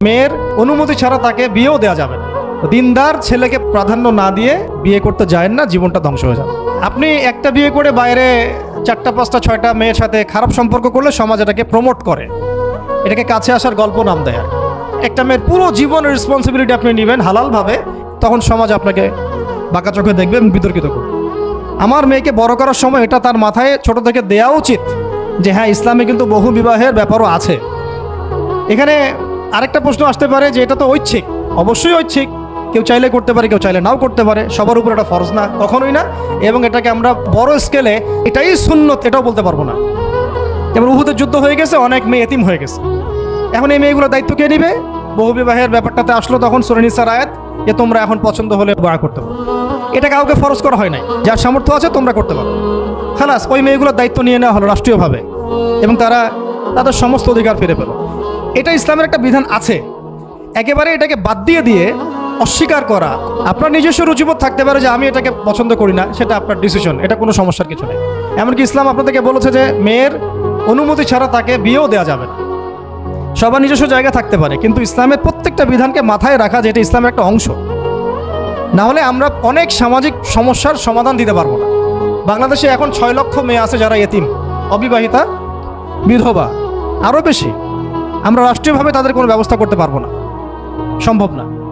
মেয়ের অনুমতি ছাড়া তাকে বিয়েও দেওয়া যাবে না। দিনদার ছেলেকে প্রাধান্য না দিয়ে বিয়ে করতে যায় না, জীবনটা ধ্বংস হয়ে যাবে। আপনি একটা বিয়ে করে বাইরে চারটা, পাঁচটা, ছয়টা মেয়ের সাথে খারাপ সম্পর্ক করলে সমাজ এটাকে প্রমোট করে। এটাকে কাছে আসার গল্প নাম দেয় আর একটা মেয়ের পুরো জীবনের রেসপন্সিবিলিটি আপনি নেবেন হালালভাবে, তখন সমাজ আপনাকে বাঁকা চোখে দেখবে বিতর্কিত করবে। আমার মেয়েকে বড় করার সময় এটা তার মাথায় ছোট থেকে দেওয়া উচিত যে হ্যাঁ ইসলামে কিন্তু বহু বিবাহের ব্যাপারও আছে। এখানে আরেকটা প্রশ্ন আসতে পারে যে এটা তো ঐচ্ছিক। অবশ্যই ঐচ্ছিক। কেউ চাইলে করতে পারে, কেউ চাইলে নাও করতে পারে। সবার উপর এটা ফরজ না, কখনোই না। এবং এটাকে আমরা বড় স্কেলে এটাই সুন্নত, এটাও বলতে পারব না। যেমন উহুদের যুদ্ধ হয়ে গেছে, অনেক মেয়ে এতিম হয়ে গেছে। এখন এই মেয়েগুলো দায়িত্ব কে নিবে? বহু বিবাহের ব্যাপারটাতে আসলো তখন সুরনিসার আয়াত, যে তোমরা এখন পছন্দ হলে বাড়া করতে পারো। এটা কাউকে ফরজ করা হয় নাই। যার সামর্থ্য আছে, তোমরা করতে পারো। খালাস, ওই মেয়েগুলোর দায়িত্ব নিয়ে নেওয়া হলো রাষ্ট্রীয়ভাবে। এবং তারা তাদের সমস্ত অধিকার ফিরে পেল। এটা ইসলামের একটা বিধান আছে। একেবারে এটাকে বাদ দিয়ে দিয়ে অস্বীকার করা আপনার নিজস্ব রুচিবোধ থাকতে পারে যে আমি এটাকে পছন্দ করি না, সেটা আপনার ডিসিশন এটা কোনো সমস্যার কিছু নেই। এমনকি ইসলাম আপনাদেরকে বলেছে যে মেয়ের অনুমতি ছাড়া তাকে বিয়েও দেওয়া যাবে না। সবার নিজস্ব জায়গা থাকতে পারে, কিন্তু ইসলামের প্রত্যেকটা বিধানকে মাথায় রাখা যেটা ইসলামের একটা অংশ। না হলে আমরা অনেক সামাজিক সমস্যার সমাধান দিতে পারব না। বাংলাদেশে এখন ছয় লক্ষ মেয়ে আছে যারা এতিম, অবিবাহিতা, বিধবা। আরও বেশি। আমরা রাষ্ট্রীয়ভাবে তাদের কোনো ব্যবস্থা করতে পারব না। সম্ভব না।